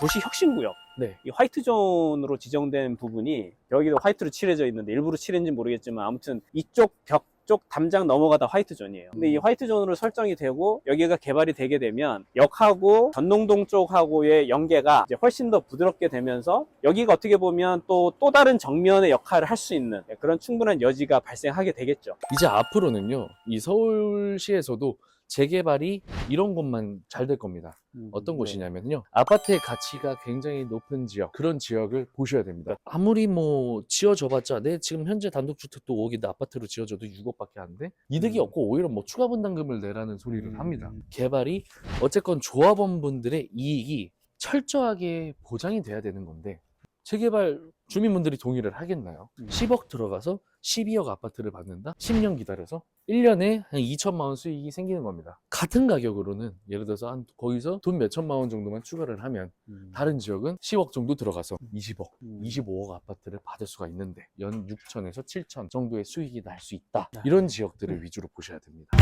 도시 혁신구역 네. 이 화이트 존으로 지정된 부분이 여기도 화이트로 칠해져 있는데 일부러 칠했는지 모르겠지만 아무튼 이쪽 벽 쪽 담장 넘어가다 화이트 존이에요. 근데 이 화이트 존으로 설정이 되고 여기가 개발이 되게 되면 역하고 전농동 쪽하고의 연계가 이제 훨씬 더 부드럽게 되면서 여기가 어떻게 보면 또또 다른 정면의 역할을 할 수 있는 그런 충분한 여지가 발생하게 되겠죠. 이제 앞으로는요, 이 서울시에서도 재개발이 이런 곳만 잘 될 겁니다. 어떤 네. 곳이냐면요. 아파트의 가치가 굉장히 높은 지역, 그런 지역을 보셔야 됩니다. 아무리 뭐 지어져봤자, 내 지금 현재 단독주택도 5억인데 아파트로 지어져도 6억밖에 안 돼? 이득이 음. 없고 오히려 뭐 추가 분담금을 내라는 소리를 음. 합니다. 개발이 어쨌건 조합원분들의 이익이 철저하게 보장이 돼야 되는 건데, 재개발 주민분들이 동의를 하겠나요? 음. 10억 들어가서 12억 아파트를 받는다? 10년 기다려서 1년에 한 2천만 원 수익이 생기는 겁니다. 같은 가격으로는 예를 들어서 한 거기서 돈 몇천만 원 정도만 추가를 하면 음. 다른 지역은 10억 정도 들어가서 20억, 음. 25억 아파트를 받을 수가 있는데 연 6천에서 7천 정도의 수익이 날 수 있다. 네. 이런 지역들을 음. 위주로 보셔야 됩니다.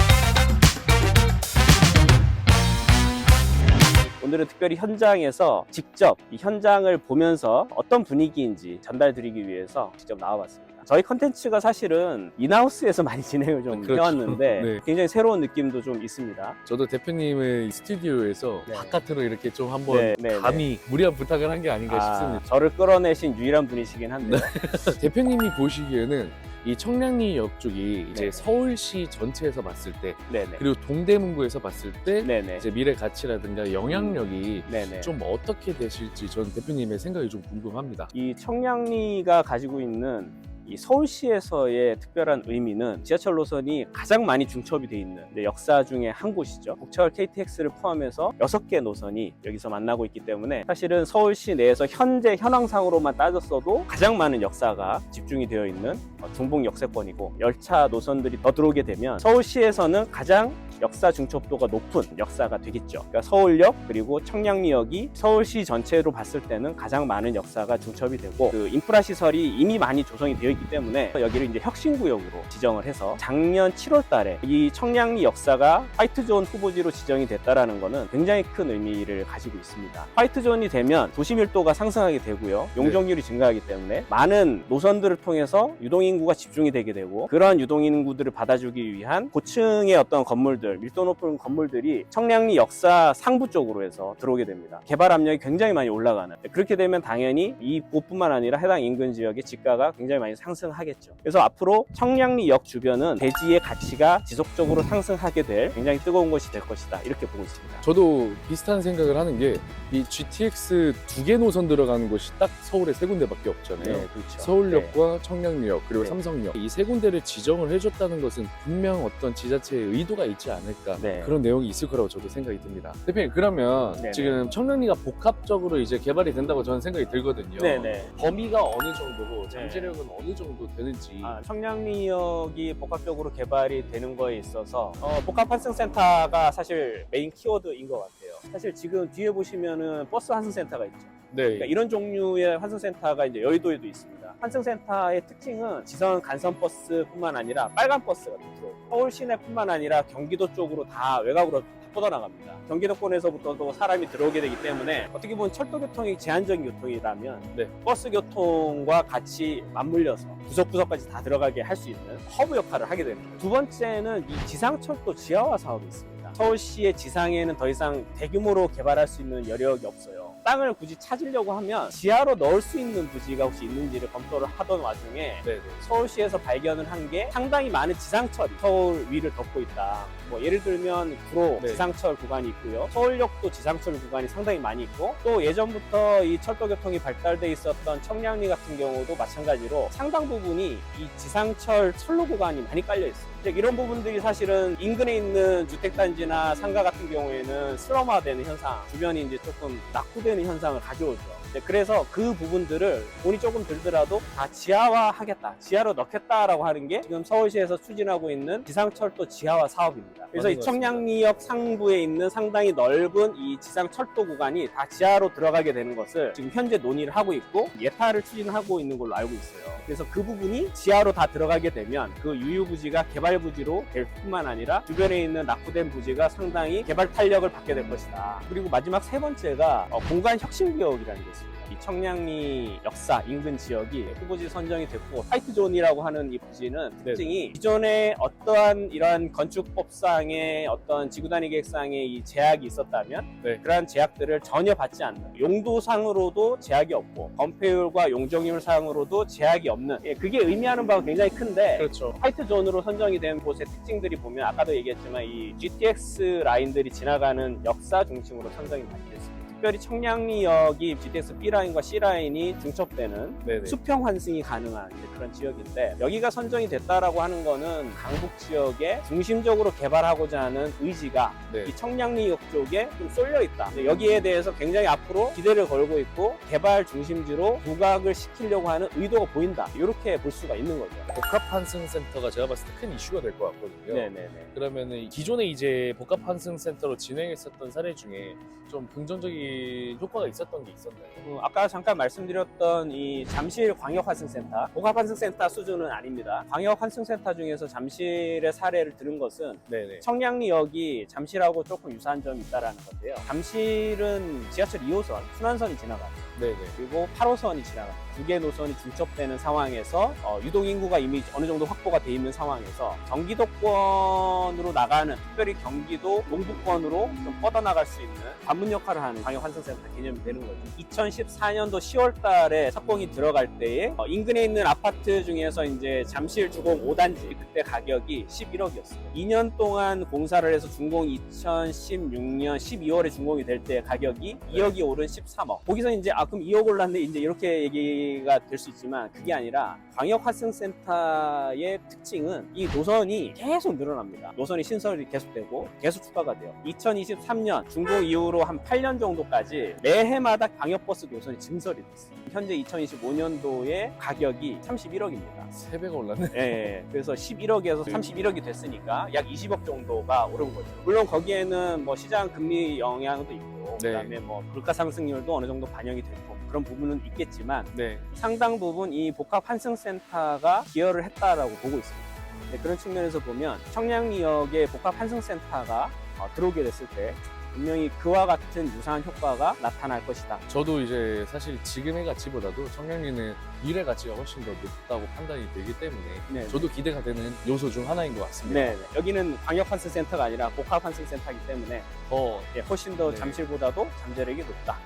오늘은 특별히 현장에서 직접 이 현장을 보면서 어떤 분위기인지 전달드리기 위해서 직접 나와봤습니다. 저희 컨텐츠가 사실은 인하우스에서 많이 진행을 좀 그렇죠. 해왔는데 네. 굉장히 새로운 느낌도 좀 있습니다. 저도 대표님의 스튜디오에서 네. 바깥으로 이렇게 좀 한번 네, 네, 감히 무리한 부탁을 한 게 아닌가 아, 싶습니다. 저를 끌어내신 유일한 분이시긴 한데 대표님이 보시기에는 이 청량리역 쪽이 이제 네. 서울시 전체에서 봤을 때 네네. 그리고 동대문구에서 봤을 때 네네. 이제 미래 가치라든가 영향력이 네네. 좀 어떻게 되실지 전 대표님의 생각이 좀 궁금합니다. 이 청량리가 가지고 있는 이 서울시에서의 특별한 의미는 지하철 노선이 가장 많이 중첩이 돼 있는 역사 중에 한 곳이죠. 국철 KTX를 포함해서 6개 노선이 여기서 만나고 있기 때문에 사실은 서울시 내에서 현재 현황상으로만 따졌어도 가장 많은 역사가 집중이 되어 있는 어, 중복 역세권이고 열차 노선들이 더 들어오게 되면 서울시에서는 가장 역사 중첩도가 높은 역사가 되겠죠. 그러니까 서울역 그리고 청량리역이 서울시 전체로 봤을 때는 가장 많은 역사가 중첩이 되고 그 인프라 시설이 이미 많이 조성이 되어 있기 때문에 여기를 이제 혁신구역으로 지정을 해서 작년 7월 달에 이 청량리 역사가 화이트존 후보지로 지정이 됐다라는 것은 굉장히 큰 의미를 가지고 있습니다. 화이트존이 되면 도시 밀도가 상승하게 되고요, 용적률이 증가하기 때문에 많은 노선들을 통해서 유동인구가 집중이 되게 되고 그런 유동인구들을 받아주기 위한 고층의 어떤 건물들 밀도 높은 건물들이 청량리 역사 상부 쪽으로 해서 들어오게 됩니다. 개발 압력이 굉장히 많이 올라가는 그렇게 되면 당연히 이 곳뿐만 아니라 해당 인근 지역의 집가가 굉장히 많이 상승하겠죠. 그래서 앞으로 청량리 역 주변은 대지의 가치가 지속적으로 상승하게 될 굉장히 뜨거운 곳이 될 것이다 이렇게 보고 있습니다. 저도 비슷한 생각을 하는 게 이 GTX 두 개 노선 들어가는 곳이 딱 서울에 세 군데밖에 없잖아요. 그렇죠. 서울역과 청량리역 그리고 네. 삼성역 이 세 군데를 지정을 해줬다는 것은 분명 어떤 지자체의 의도가 있지 않을까 네. 그런 내용이 있을 거라고 저도 생각이 듭니다. 대표님 그러면 네네. 지금 청량리가 복합적으로 이제 개발이 된다고 저는 생각이 들거든요. 네네. 범위가 어느 정도고 잠재력은 어느 정도 되는지 아, 청량리역이 복합적으로 개발이 되는 거에 있어서 어, 복합 환승센터가 사실 메인 키워드인 것 같아요. 사실 지금 뒤에 보시면은 버스 환승센터가 있죠. 네. 그러니까 이런 종류의 환승센터가 이제 여의도에도 있습니다. 환승센터의 특징은 지선 간선 버스뿐만 아니라 빨간 버스가 들어오고 서울 시내뿐만 아니라 경기도 쪽으로 다 외곽으로 다 뻗어나갑니다. 경기도권에서부터도 사람이 들어오게 되기 때문에 어떻게 보면 철도 교통이 제한적인 교통이라면 네. 버스 교통과 같이 맞물려서 구석구석까지 다 들어가게 할 수 있는 허브 역할을 하게 됩니다. 두 번째는 이 지상철도 지하화 사업이 있습니다. 서울시의 지상에는 더 이상 대규모로 개발할 수 있는 여력이 없어요. 땅을 굳이 찾으려고 하면 지하로 넣을 수 있는 부지가 혹시 있는지를 검토를 하던 와중에 네. 네. 서울시에서 발견을 한 게 상당히 많은 지상철이 서울 위를 덮고 있다. 뭐 예를 들면 구로 네. 지상철 구간이 있고요. 서울역도 지상철 구간이 상당히 많이 있고 또 예전부터 이 철도 교통이 발달돼 있었던 청량리 같은 경우도 마찬가지로 상당 부분이 이 지상철 철로 구간이 많이 깔려 있어요. 이제 이런 부분들이 사실은 인근에 있는 주택단지나 상가 같은 경우에는 슬럼화되는 현상, 주변이 이제 조금 낙후되는 현상을 가져오죠. 그래서 그 부분들을 돈이 조금 들더라도 다 지하화하겠다, 지하로 넣겠다라고 하는 게 지금 서울시에서 추진하고 있는 지상철도 지하화 사업입니다. 그래서 이것 청량리역 상부에 있는 상당히 넓은 이 지상철도 구간이 다 지하로 들어가게 되는 것을 지금 현재 논의를 하고 있고 예타를 추진하고 있는 걸로 알고 있어요. 그래서 그 부분이 지하로 다 들어가게 되면 그 유유부지가 개발 개발 부지로 될 뿐만 아니라 주변에 있는 낙후된 부지가 상당히 개발 탄력을 받게 될 것이다. 그리고 마지막 세 번째가 어, 공간 혁신 기업이라는 게 있습니다. 이 청량리 역사 인근 지역이 후보지 선정이 됐고 화이트 존이라고 하는 이 부지는 특징이 기존에 어떠한 이러한 건축법상의 어떤 지구단위 계획상의 이 제약이 있었다면 네. 그러한 제약들을 전혀 받지 않는 용도상으로도 제약이 없고 건폐율과 용적률 상으로도 제약이 없는 예, 그게 의미하는 바가 굉장히 큰데 그렇죠. 화이트 존으로 선정이 된 곳의 특징들이 보면 아까도 얘기했지만 이 GTX 라인들이 지나가는 역사 중심으로 선정이 많이 됐습니다. 특별히 청량리역이 GTX B 라인과 C 라인이 중첩되는 네네. 수평 환승이 가능한 그런 지역인데 여기가 선정이 됐다라고 하는 거는 강북 지역에 중심적으로 개발하고자 하는 의지가 네. 이 청량리역 쪽에 좀 쏠려 있다. 여기에 대해서 굉장히 앞으로 기대를 걸고 있고 개발 중심지로 부각을 시키려고 하는 의도가 보인다. 이렇게 볼 수가 있는 거죠. 복합 환승 센터가 제가 봤을 때 큰 이슈가 될 것 같거든요. 네네네. 그러면은 기존에 이제 복합 환승 센터로 진행했었던 사례 중에 좀 긍정적인 효과가 있었던 게 있었나요? 어, 아까 잠깐 말씀드렸던 이 잠실 광역환승센터 복합환승센터 수준은 아닙니다. 광역환승센터 중에서 잠실의 사례를 들은 것은 네네. 청량리역이 잠실하고 조금 유사한 점이 있다라는 건데요. 잠실은 지하철 2호선 순환선이 지나가죠. 네네. 그리고 8호선이 지나갑니다. 두개 노선이 중첩되는 상황에서 어, 유동 인구가 이미 어느 정도 확보가 돼 있는 상황에서 경기도권으로 나가는 특별히 경기도 동부권으로 좀 뻗어나갈 수 있는 관문 역할을 하는 광역 환승센터 개념이 되는 거죠. 2014년도 10월달에 석공이 들어갈 때에 어, 인근에 있는 아파트 중에서 이제 잠실 주공 5단지 그때 가격이 11억이었어요. 2년 동안 공사를 해서 준공 2016년 12월에 준공이 될 때 가격이 2억이 오른 13억. 거기서 이제 아 그럼 2억 올랐네 이제 이렇게 얘기가 될 수 있지만 그게 아니라 광역 환승센터의 특징은 이 노선이 계속 늘어납니다. 노선이 신설이 계속되고 계속 추가가 돼요. 2023년 준공 이후로 한 8년 정도까지 매해마다 광역버스 노선이 증설이 됐어요. 현재 2025년도에 가격이 31억입니다. 3배가 올랐네. 예, 그래서 11억에서 31억이 됐으니까 약 20억 정도가 오른 거죠. 물론 거기에는 뭐 시장 금리 영향도 있고, 네. 그다음에 뭐 물가 상승률도 어느 정도 반영이 됐고 그런 부분은 있겠지만 네. 상당 부분 이 복합 환승센터가 기여를 했다라고 보고 있습니다. 네, 그런 측면에서 보면 청량리역에 복합 환승센터가 어, 들어오게 됐을 때 분명히 그와 같은 유사한 효과가 나타날 것이다. 저도 이제 사실 지금의 가치보다도 청량리는 미래 가치가 훨씬 더 높다고 판단이 되기 때문에 네. 저도 기대가 되는 요소 중 하나인 것 같습니다. 네, 네. 여기는 광역 환승 센터가 아니라 복합 환승 센터이기 때문에 더 예, 훨씬 더 네. 잠실보다도 잠재력이 높다.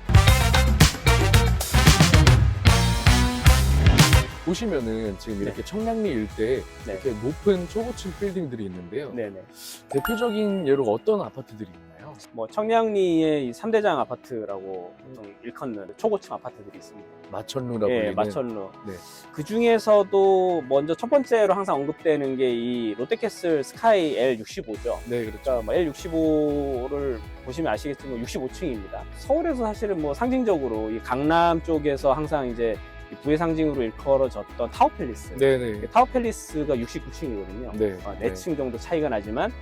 보시면은 지금 이렇게 청량리 일대에 네. 이렇게 높은 초고층 빌딩들이 있는데요. 네 네. 대표적인 예로 어떤 아파트들이 있나요? 뭐 청량리의 이 3대장 아파트라고 보통 일컫는 초고층 아파트들이 있습니다. 마천루라고 예, 불리는 마천루. 네. 그 중에서도 먼저 첫 번째로 항상 언급되는 게 이 롯데캐슬 스카이 L65죠. 네, 그렇죠. 그러니까 뭐 L65를 보시면 아시겠지만 65층입니다. 서울에서 사실은 뭐 상징적으로 이 강남 쪽에서 항상 이제 이 부의 상징으로 일컬어졌던 타워팰리스. 네, 네. 타워팰리스가 69층이거든요. 네. 어, 4층 정도 차이가 나지만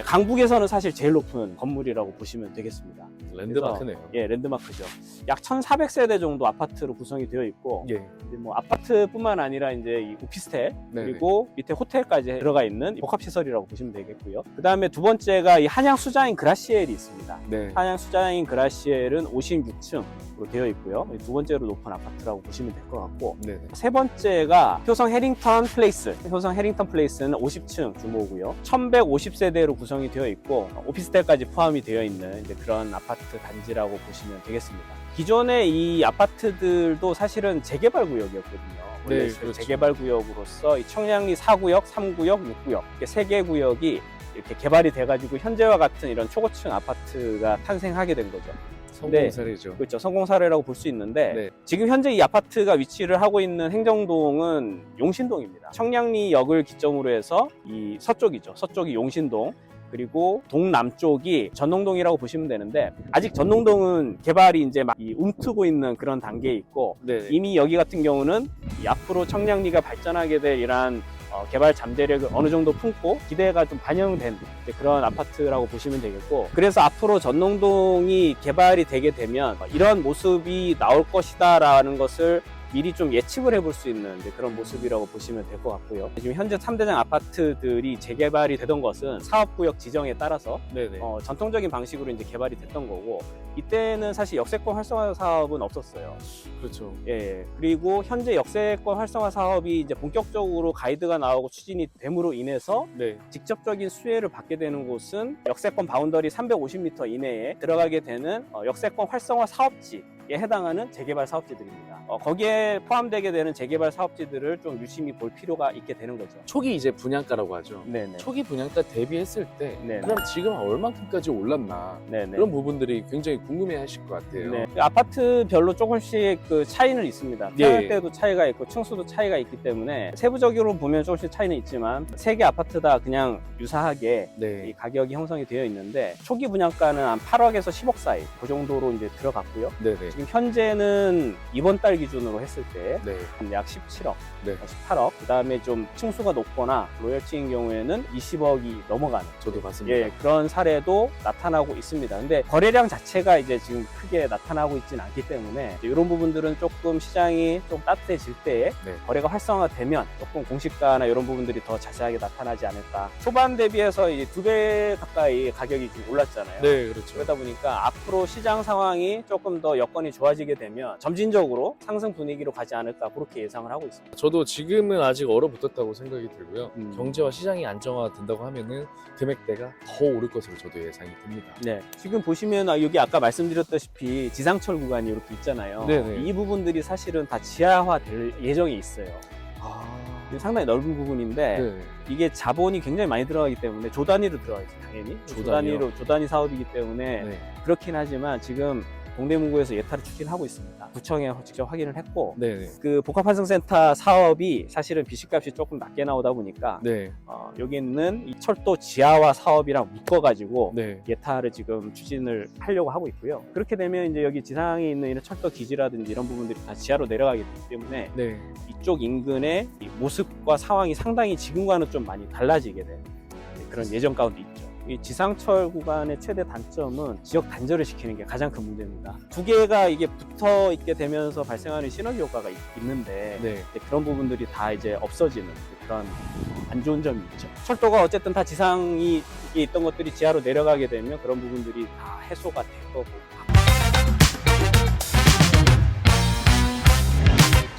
강북에서는 사실 제일 높은 건물이라고 보시면 되겠습니다. 랜드마크네요. 예, 랜드마크죠. 약 1,400세대 정도 아파트로 구성이 되어 있고 예. 이제 뭐 아파트뿐만 아니라 이제 이 오피스텔 네, 그리고 밑에 호텔까지 들어가 있는 복합 시설이라고 보시면 되겠고요. 그 다음에 두 번째가 이 한양 수자인 그라시엘이 있습니다. 네. 한양 수자인 그라시엘은 56층으로 되어 있고요. 두 번째로 높은 아파트라고 보시면 될 것 같고 네. 네. 세 번째가 효성 해링턴 플레이스. 효성 해링턴 플레이스는 50층 규모고요. 1150세대로 구성이 되어 있고 오피스텔까지 포함이 되어 있는 그런 아파트 단지라고 보시면 되겠습니다. 기존의 이 아파트들도 사실은 재개발 구역이었거든요. 원래 네, 그렇죠. 재개발 구역으로서 이 청량리 4구역, 3구역, 6구역 이렇게 세 개 구역이 이렇게 개발이 돼가지고 현재와 같은 이런 초고층 아파트가 탄생하게 된 거죠. 성공 네. 사례죠. 그렇죠. 성공 사례라고 볼 수 있는데 네. 지금 현재 이 아파트가 위치를 하고 있는 행정동은 용신동입니다. 청량리역을 기점으로 해서 이 서쪽이죠. 서쪽이 용신동. 그리고 동남쪽이 전농동이라고 보시면 되는데 아직 전농동은 개발이 이제 막이 움트고 있는 그런 단계에 있고 네. 이미 여기 같은 경우는 이 앞으로 청량리가 발전하게 될 이러한 어, 개발 잠재력을 어느 정도 품고 기대가 좀 반영된 그런 아파트라고 보시면 되겠고 그래서 앞으로 전농동이 개발이 되게 되면 이런 모습이 나올 것이다 라는 것을 미리 좀 예측을 해볼 수 있는 그런 모습이라고 보시면 될 것 같고요. 지금 현재 3대장 아파트들이 재개발이 되던 것은 사업구역 지정에 따라서. 어, 전통적인 방식으로 이제 개발이 됐던 거고 이때는 사실 역세권 활성화 사업은 없었어요. 그렇죠. 예. 그리고 현재 역세권 활성화 사업이 이제 본격적으로 가이드가 나오고 추진이 됨으로 인해서 네. 직접적인 수혜를 받게 되는 곳은 역세권 바운더리 350m 이내에 들어가게 되는 어, 역세권 활성화 사업지에 해당하는 재개발 사업지들입니다. 어, 거기에 포함되게 되는 재개발 사업지들을 좀 유심히 볼 필요가 있게 되는 거죠. 초기 이제 분양가라고 하죠. 네네. 초기 분양가 대비했을 때 네네. 그럼 지금 얼만큼까지 올랐나 네네. 그런 부분들이 굉장히 궁금해하실 것 같아요. 네. 아파트별로 조금씩 그 차이는 있습니다. 예. 평형대도 차이가 있고 층수도 차이가 있기 때문에 세부적으로 보면 조금씩 차이는 있지만 세 개 아파트 다 그냥 유사하게 이 네. 가격이 형성이 되어 있는데 초기 분양가는 한 8억에서 10억 사이 그 정도로 이제 들어갔고요. 네네. 지금 현재는 이번 달 기준으로 했을 때 네. 약 17억, 네. 18억. 그다음에 좀 층수가 높거나 로열티인 경우에는 20억이 넘어가는 저도 봤습니다. 예, 그런 사례도 나타나고 있습니다. 근데 거래량 자체가 이제 지금 크게 나타나고 있지는 않기 때문에 이런 부분들은 조금 시장이 좀 따뜻해질 때에 네. 거래가 활성화되면 조금 공시가나 이런 부분들이 더 자세하게 나타나지 않을까. 초반 대비해서 이제 두 배 가까이 가격이 좀 올랐잖아요. 네, 그렇죠. 그러다 보니까 앞으로 시장 상황이 조금 더 여건 이 좋아지게 되면 점진적으로 상승 분위기로 가지 않을까 그렇게 예상을 하고 있습니다. 저도 지금은 아직 얼어붙었다고 생각이 들고요. 음. 경제와 시장이 안정화된다고 하면은 금액대가 더 오를 것으로 저도 예상이 듭니다. 네. 지금 보시면 아, 여기 아까 말씀드렸다시피 지상철 구간이 이렇게 있잖아요. 네네. 이 부분들이 사실은 다 지하화 될 예정이 있어요. 아, 상당히 넓은 부분인데 네. 이게 자본이 굉장히 많이 들어가기 때문에 조 단위로 들어가죠 당연히 조? 단위로 조 단위 사업이기 때문에 네. 그렇긴 하지만 지금 동대문구에서 예타를 추진하고 있습니다. 구청에 직접 확인을 했고 네. 네. 그 복합환승센터 사업이 사실은 비식값이 조금 낮게 나오다 보니까 네. 어, 여기 있는 이 철도 지하화 사업이랑 묶어가지고 네. 예타를 지금 추진을 하려고 하고 있고요. 그렇게 되면 이제 여기 지상에 있는 이런 철도 기지라든지 이런 부분들이 다 지하로 내려가기 때문에 네. 이쪽 인근의 이 모습과 상황이 상당히 지금과는 좀 많이 달라지게 되는 그런 예정 가운데 있죠. 이 지상철 구간의 최대 단점은 지역 단절을 시키는 게 가장 큰 문제입니다. 두 개가 이게 붙어 있게 되면서 발생하는 시너지 효과가 있, 는데 네. 그런 부분들이 다 이제 없어지는 그런 안 좋은 점이 있죠. 철도가 어쨌든 다 지상이 있던 것들이 지하로 내려가게 되면 그런 부분들이 다 해소가 될 거고.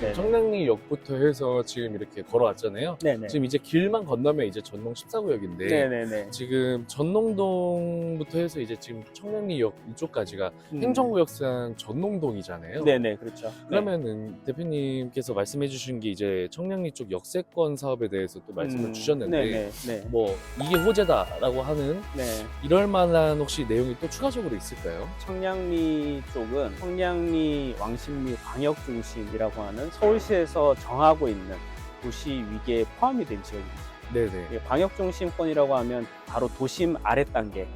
네네. 청량리역부터 해서 지금 이렇게 걸어왔잖아요. 네네. 지금 이제 길만 건너면 이제 전농 14구역인데 네네네. 지금 전농동부터 해서 이제 지금 청량리역 이쪽까지가 음. 행정구역상 전농동이잖아요. 네네 그렇죠. 그러면은 대표님께서 말씀해 주신 게 이제 청량리 쪽 역세권 사업에 대해서 또 말씀을 음, 주셨는데 네네. 네. 뭐 이게 호재다라고 하는 네. 이럴 만한 혹시 내용이 또 추가적으로 있을까요? 청량리 쪽은 청량리 왕십리 광역 중심이라고 하는 서울시에서 정하고 있는 도시 위계에 포함이 된 지역입니다. 네네. 이게 광역 중심권이라고 하면 바로 도심 아래 단계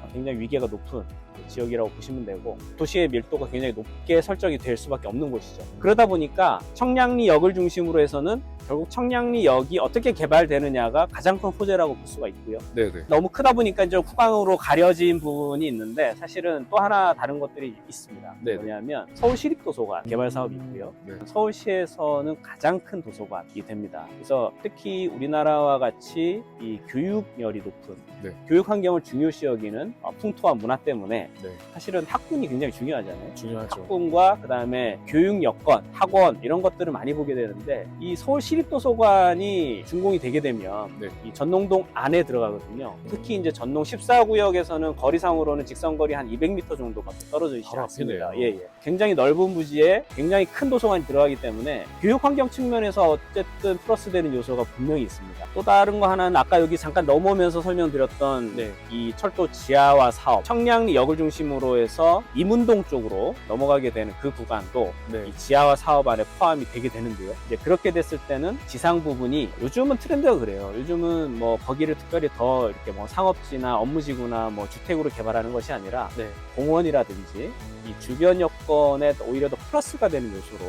어, 굉장히 위계가 높은 지역이라고 보시면 되고 도시의 밀도가 굉장히 높게 설정이 될 수밖에 없는 곳이죠. 그러다 보니까 청량리역을 중심으로 해서는 결국 청량리역이 어떻게 개발되느냐가 가장 큰 호재라고 볼 수가 있고요. 네네. 너무 크다 보니까 이제 후광으로 가려진 부분이 있는데 사실은 또 하나 다른 것들이 있습니다. 네네. 뭐냐면 서울시립도서관 개발 사업이 있고요. 네. 서울시에서는 가장 큰 도서관이 됩니다. 그래서 특히 우리나라와 같이 이 교육열이 높은 네. 교육 환경을 중요시 여기는 어, 풍토와 문화 때문에 네. 사실은 학군이 굉장히 중요하잖아요. 중요하죠. 학군과 그다음에 교육 여건, 학원 이런 것들을 많이 보게 되는데 이 서울시 립도서관이 준공이 되게 되면 네. 이 전농동 안에 들어가거든요. 특히 이제 전농 14구역에서는 거리상으로는 직선거리 한 200m 정도밖에 떨어져 있지 바로 않습니다. 앞이네요. 예, 예. 굉장히 넓은 부지에 굉장히 큰 도서관이 들어가기 때문에 교육 환경 측면에서 어쨌든 플러스 되는 요소가 분명히 있습니다. 또 다른 거 하나는 아까 여기 잠깐 넘어오면서 설명드렸던 네. 이 철도 지하화 사업, 청량리역을 중심으로 해서 이문동 쪽으로 넘어가게 되는 그 구간도 네. 이 지하화 사업 안에 포함이 되게 되는데요. 이제 그렇게 됐을 때는 지상 부분이 요즘은 트렌드가 그래요. 요즘은 뭐 거기를 특별히 더 이렇게 뭐 상업지나 업무지구나 뭐 주택으로 개발하는 것이 아니라 네. 공원이라든지 이 주변 여건에 오히려 더 플러스가 되는 요소로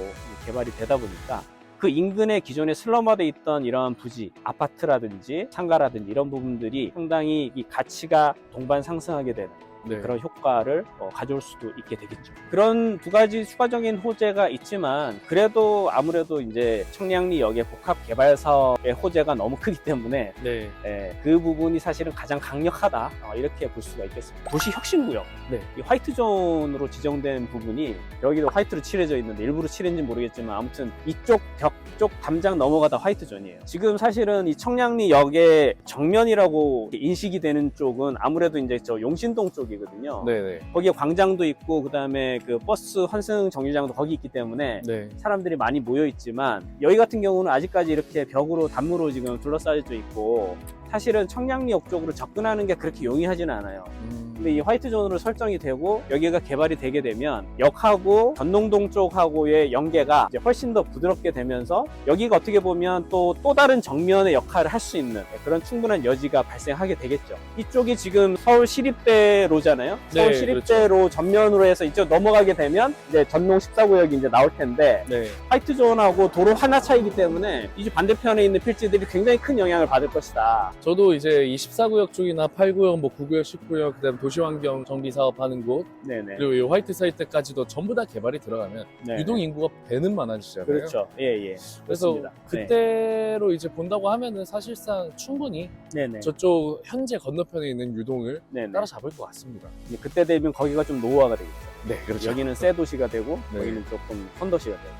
개발이 되다 보니까 그 인근에 기존에 슬럼화돼 있던 이런 부지, 아파트라든지 상가라든지 이런 부분들이 상당히 이 가치가 동반 상승하게 되는 네. 그런 효과를 어, 가져올 수도 있게 되겠죠. 그런 두 가지 추가적인 호재가 있지만 그래도 아무래도 이제 청량리 역의 복합 개발 사업의 호재가 너무 크기 때문에 네. 예, 그 부분이 사실은 가장 강력하다 어, 이렇게 볼 수가 있겠습니다. 도시 혁신구역, 네. 이 화이트 존으로 지정된 부분이 여기도 화이트로 칠해져 있는데 일부러 칠했는지 모르겠지만 아무튼 이쪽 벽 쪽 담장 넘어가다 화이트 존이에요. 지금 사실은 이 청량리 역의 정면이라고 인식이 되는 쪽은 아무래도 이제 저 용신동 쪽이 거든요. 네네. 거기에 광장도 있고 그다음에 그 버스 환승 정류장도 거기 있기 때문에 네. 사람들이 많이 모여 있지만 여기 같은 경우는 아직까지 이렇게 벽으로 담으로 지금 둘러싸여져 있고 사실은 청량리역 쪽으로 접근하는 게 그렇게 용이하지는 않아요. 음, 근데 이 화이트 존으로 설정이 되고 여기가 개발이 되게 되면 역하고 전농동 쪽하고의 연계가 이제 훨씬 더 부드럽게 되면서 여기가 어떻게 보면 또 또 다른 정면의 역할을 할 수 있는 그런 충분한 여지가 발생하게 되겠죠. 이쪽이 지금 서울 시립대로잖아요. 서울 네, 시립대로 전면으로 해서 이쪽 넘어가게 되면 이제 전농 14구역이 이제 나올 텐데 네. 화이트 존하고 도로 하나 차이기 때문에 이제 반대편에 있는 필지들이 굉장히 큰 영향을 받을 것이다. 저도 이제 이 14구역 쪽이나 8구역, 뭐 9구역, 10구역, 그다음 도시환경 정비 사업 하는 곳, 네네. 그리고 이 화이트 사이트까지도 전부 다 개발이 들어가면 네. 유동 인구가 배는 많아지잖아요. 그렇죠. 예, 예. 그래서 그렇습니다. 그때로 이제 본다고 하면은 사실상 충분히 네. 네네. 저쪽 현재 건너편에 있는 유동을 네네. 따라잡을 것 같습니다. 그때 되면 거기가 좀 노후화가 되겠죠. 네, 그렇죠. 여기는 새 도시가 되고 네. 여기는 조금 헌도시가 되고.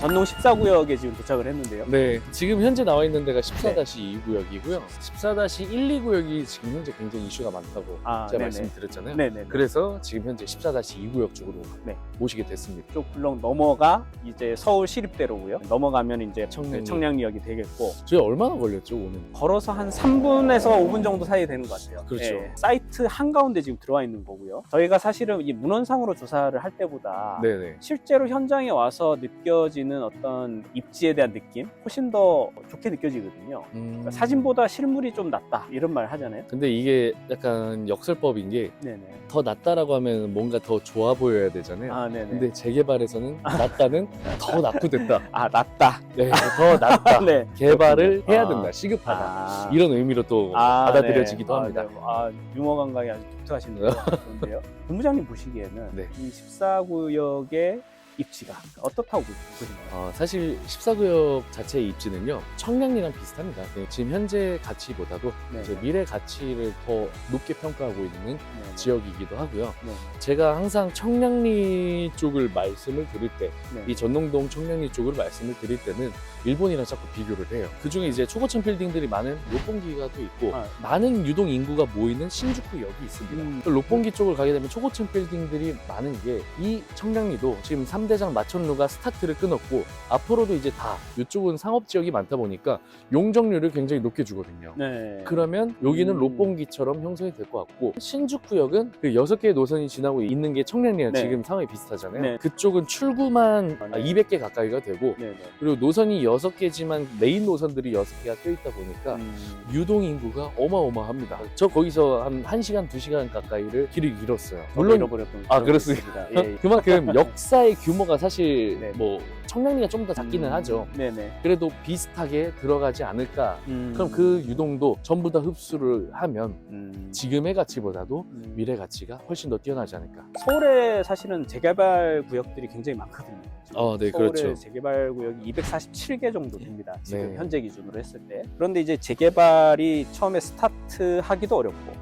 전농 14구역에 지금 도착을 했는데요. 네, 지금 현재 나와 있는 데가 14-2구역이고요. 14-1, 2구역이 지금 현재 굉장히 이슈가 많다고 아, 제가 네네. 말씀드렸잖아요. 네네. 그래서 지금 현재 14-2구역 쪽으로 네. 모시게 됐습니다. 쪽 굴렁 넘어가 이제 서울 시립대로고요. 넘어가면 이제 청량리. 청량리역이 되겠고 저희 얼마나 걸렸죠, 오늘? 걸어서 한 3분에서 5분 정도 사이 되는 것 같아요. 그렇죠. 예, 사이트 한가운데 지금 들어와 있는 거고요. 저희가 사실은 이 문헌상으로 조사를 할 때보다 네네. 실제로 현장에 와서 느껴지는 어떤 입지에 대한 느낌 훨씬 더 좋게 느껴지거든요. 음... 그러니까 사진보다 실물이 좀 낫다 이런 말 하잖아요. 근데 이게 약간 역설법인 게 더. 낫다라고 하면 뭔가 더 좋아 보여야 되잖아요. 아. 근데 재개발에서는 낫다는 더 낙후됐다. 아 낫다. 네, 더 낫다. 네. 개발을 그렇군요. 해야 아. 된다. 시급하다. 아. 이런 의미로 또 아, 받아들여지기도 네. 합니다. 아, 네. 아, 유머 감각이 아주 독특하신데요. 그런데요. 본부장님 보시기에는 네. 이 14구역의 입지가 어떻다고 보시나요? 어, 사실 14구역 자체의 입지는요 청량리랑 비슷합니다. 네, 지금 현재 가치보다도 네. 이제 미래 가치를 더 높게 평가하고 있는 네. 지역이기도 하고요. 네. 제가 항상 청량리 쪽을 말씀을 드릴 때, 네. 이 전농동 청량리 쪽을 말씀을 드릴 때는 일본이랑 자꾸 비교를 해요. 그 중에 이제 초고층 빌딩들이 많은 롯본기가 또 있고, 아. 많은 유동 인구가 모이는 신주쿠역이 있습니다. 음. 또 롯본기 쪽을 가게 되면 초고층 빌딩들이 많은 게 이 청량리도 지금 3대 장 마천루가 스타트를 끊었고 앞으로도 이제 다 이쪽은 상업 지역이 많다 보니까 용적률을 굉장히 높게 주거든요. 네. 그러면 여기는 음. 롯본기처럼 형성이 될 것 같고 신주쿠역은 그 여섯 개의 노선이 지나고 있는 게 청량리랑 네. 지금 상황이 비슷하잖아요. 네. 그쪽은 출구만 아, 네. 200개 가까이가 되고 네 네. 그리고 노선이 여섯 개지만 메인 노선들이 여섯 개가 껴 있다 보니까 음. 유동 인구가 어마어마합니다. 저 거기서 한 1시간, 2시간 가까이를 길을 잃었어요. 물론 잃어버렸던 아, 그렇습니다. 예, 예. 그만큼 역사의 규모 가 사실 네. 뭐 청량리가 좀 더 작기는 음, 하죠. 네네. 그래도 비슷하게 들어가지 않을까. 음. 그럼 그 유동도 전부 다 흡수를 하면 음. 지금의 가치보다도 음. 미래 가치가 훨씬 더 뛰어나지 않을까. 서울에 사실은 재개발 구역들이 굉장히 많거든요. 어, 네, 서울에 그렇죠. 재개발 구역이 247개 정도 됩니다. 지금 네. 현재 기준으로 했을 때. 그런데 이제 재개발이 처음에 스타트 하기도 어렵고,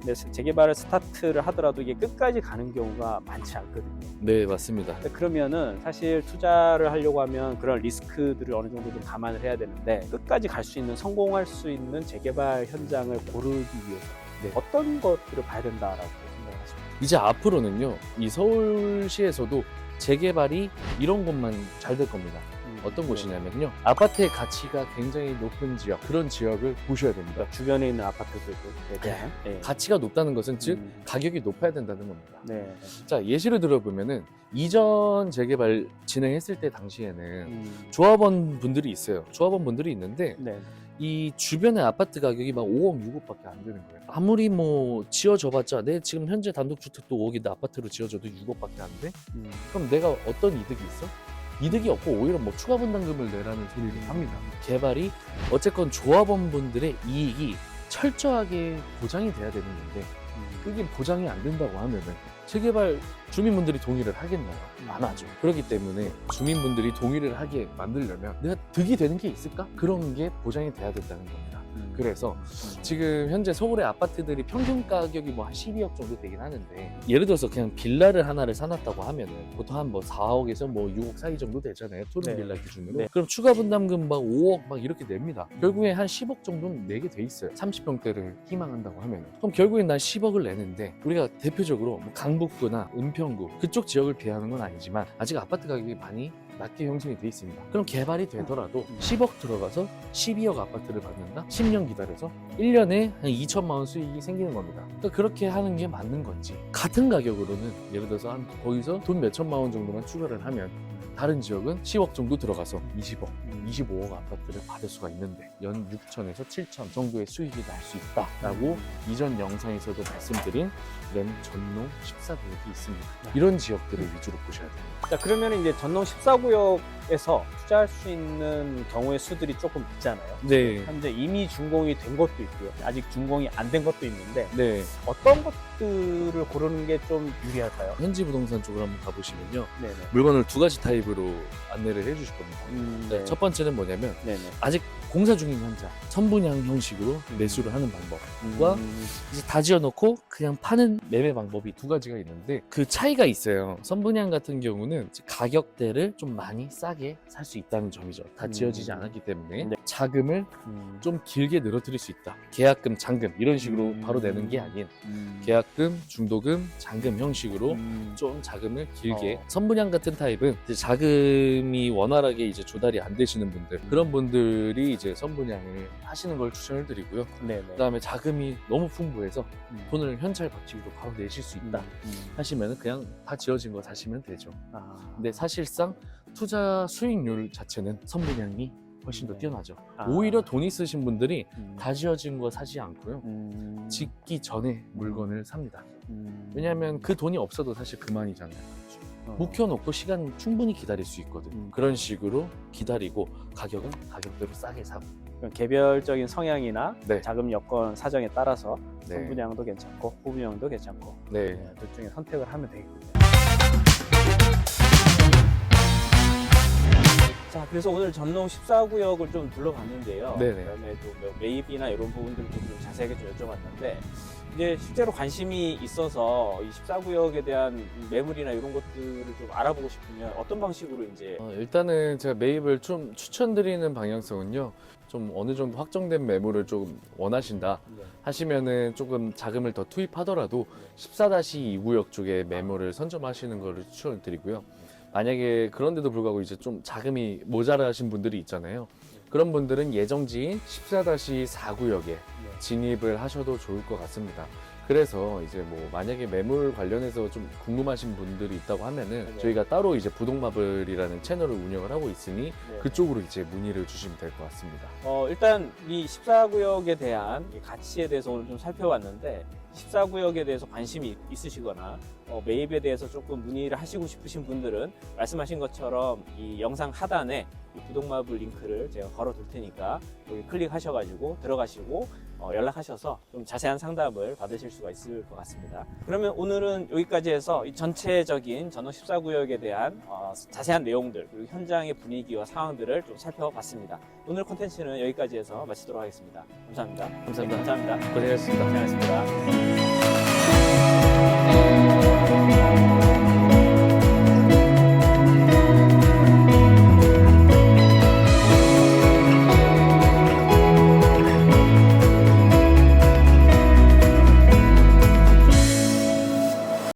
근데 재개발을 스타트를 하더라도 이게 끝까지 가는 경우가 많지 않거든요. 네, 맞습니다. 그러면은 사실 투자를 하려고 하면 그런 리스크들을 어느 정도 좀 감안을 해야 되는데 끝까지 갈 수 있는 성공할 수 있는 재개발 현장을 고르기 위해서 네. 어떤 것들을 봐야 된다라고 생각하십니까? 이제 앞으로는요, 이 서울시에서도 재개발이 이런 곳만 잘 될 겁니다. 음, 어떤 네. 곳이냐면요. 아파트의 가치가 굉장히 높은 지역, 그런 지역을 보셔야 됩니다. 그러니까 주변에 있는 아파트들에 대한 네. 가치가 높다는 것은 즉 음, 가격이 높아야 된다는 겁니다. 네. 자 예시를 들어보면은 이전 재개발 진행했을 때 당시에는 음, 조합원 분들이 있어요. 조합원 분들이 있는데 네. 이 주변의 아파트 가격이 막 5억, 6억밖에 안 되는 거예요. 아무리 뭐 지어져봤자 내 지금 현재 단독주택도 5억인데 아파트로 지어져도 6억밖에 안 돼? 음, 그럼 내가 어떤 이득이 있어? 이득이 없고 오히려 뭐 추가 분담금을 내라는 소리를 합니다. 개발이 어쨌건 조합원 분들의 이익이 철저하게 보장이 돼야 되는 건데 음. 그게 보장이 안 된다고 하면은 재개발 주민분들이 동의를 하겠나요? 안 하죠. 그렇기 때문에 주민분들이 동의를 하게 만들려면 내가 득이 되는 게 있을까? 그런 게 보장이 돼야 된다는 겁니다. 음. 그래서 지금 현재 서울의 아파트들이 평균 가격이 뭐 한 12억 정도 되긴 하는데 예를 들어서 그냥 빌라를 하나를 사놨다고 하면은 보통 한 뭐 4억에서 뭐 6억 사이 정도 되잖아요. 투룸 네. 빌라 기준으로. 네. 그럼 추가 분담금 막 5억 막 이렇게 냅니다. 결국에 한 10억 정도는 내게 돼 있어요. 30평대를 희망한다고 하면. 그럼 결국엔 난 10억을 내는데 우리가 대표적으로 뭐 강북구나 은평구 그쪽 지역을 비하는 건 아니지만 아직 아파트 가격이 많이 낮게 형성이 돼 있습니다. 그럼 개발이 되더라도 10억 들어가서 12억 아파트를 받는다? 10년 기다려서 1년에 한 2천만 원 수익이 생기는 겁니다. 그러니까 그렇게 하는 게 맞는 건지 같은 가격으로는 예를 들어서 한 거기서 돈 몇 천만 원 정도만 추가를 하면 다른 지역은 10억 정도 들어가서 20억, 25억 아파트를 받을 수가 있는데 연 6천에서 7천 정도의 수익이 날 수 있다라고 이전 영상에서도 말씀드린 이런 전농 14구역이 있습니다. 이런 지역들을 위주로 보셔야 됩니다. 자 그러면 이제 전농 14구역에서 투자할 수 있는 경우의 수들이 조금 있잖아요. 네. 현재 이미 준공이 된 것도 있고요. 아직 준공이 안 된 것도 있는데 네. 어떤 것 들을 고르는 게 좀 유리할까요? 현지 부동산 쪽으로 한번 가보시면요. 네네. 물건을 두 가지 타입으로 안내를 해주실 겁니다. 음, 네, 첫 번째는 뭐냐면 네네. 아직 공사 중인 현장 선분양 형식으로 매수를 하는 방법과 음, 이제 다 지어놓고 그냥 파는 매매 방법이 두 가지가 있는데 그 차이가 있어요. 선분양 같은 경우는 가격대를 좀 많이 싸게 살 수 있다는 점이죠. 다 음. 지어지지 않았기 때문에 네. 자금을 음, 좀 길게 늘어뜨릴 수 있다. 계약금, 잔금 이런 식으로 음. 바로 내는 게 아닌 음, 계약금, 중도금, 잔금 형식으로 음, 좀 자금을 길게 어. 선분양 같은 타입은 이제 자금이 원활하게 이제 조달이 안 되시는 분들 그런 분들이 이제 선분양을 하시는 걸 추천을 드리고요. 네네. 그다음에 자금이 너무 풍부해서 음. 돈을 현찰 박치기로 바로 내실 수 있다 음. 하시면 그냥 다 지어진 거 사시면 되죠. 아, 근데 사실상 투자 수익률 자체는 선분양이 훨씬 더 네. 뛰어나죠. 아. 오히려 돈 있으신 분들이 음. 다 지어진 거 사지 않고요. 음. 짓기 전에 물건을 삽니다. 음. 왜냐하면 그 돈이 없어도 사실 그만이잖아요. 어. 묵혀놓고 시간 충분히 기다릴 수 있거든. 음. 그런 식으로 기다리고 가격은 가격대로 싸게 사고. 그럼 개별적인 성향이나 네. 자금 여건 사정에 따라서 네. 선분양도 괜찮고 후분양도 괜찮고 네. 네, 둘 중에 선택을 하면 되겠군요. 자, 그래서 오늘 전농 14구역을 좀 둘러봤는데요. 네네. 그다음에 또뭐 매입이나 이런 부분들도 좀 자세하게 좀 여쭤봤는데 이제 실제로 관심이 있어서 이 14구역에 대한 매물이나 이런 것들을 좀 알아보고 싶으면 어떤 방식으로 이제 어, 일단은 제가 매입을 좀 추천드리는 방향성은요. 좀 어느 정도 확정된 매물을 좀 원하신다 네. 하시면은 조금 자금을 더 투입하더라도 14-2 구역 쪽에 매물을 선점하시는 것을 추천을 드리고요. 만약에 그런데도 불구하고 이제 좀 자금이 모자라신 분들이 있잖아요. 그런 분들은 예정지인 14-4구역에 진입을 하셔도 좋을 것 같습니다. 그래서 이제 뭐 만약에 매물 관련해서 좀 궁금하신 분들이 있다고 하면은 네. 저희가 따로 이제 부동마블이라는 채널을 운영을 하고 있으니 네. 그쪽으로 이제 문의를 주시면 될 것 같습니다. 어, 일단 이 14구역에 대한 이 가치에 대해서 오늘 좀 살펴봤는데 14구역에 대해서 관심이 있으시거나 어, 매입에 대해서 조금 문의를 하시고 싶으신 분들은 말씀하신 것처럼 이 영상 하단에 이 부동마블 링크를 제가 걸어 둘 테니까 여기 클릭하셔가지고 들어가시고 어, 연락하셔서 좀 자세한 상담을 받으실 수가 있을 것 같습니다. 그러면 오늘은 여기까지 해서 이 전체적인 전원 14구역에 대한 어, 자세한 내용들 그리고 현장의 분위기와 상황들을 좀 살펴봤습니다. 오늘 콘텐츠는 여기까지 해서 마치도록 하겠습니다. 감사합니다. 감사합니다. 감사합니다. 고생하셨습니다. 고생하셨습니다.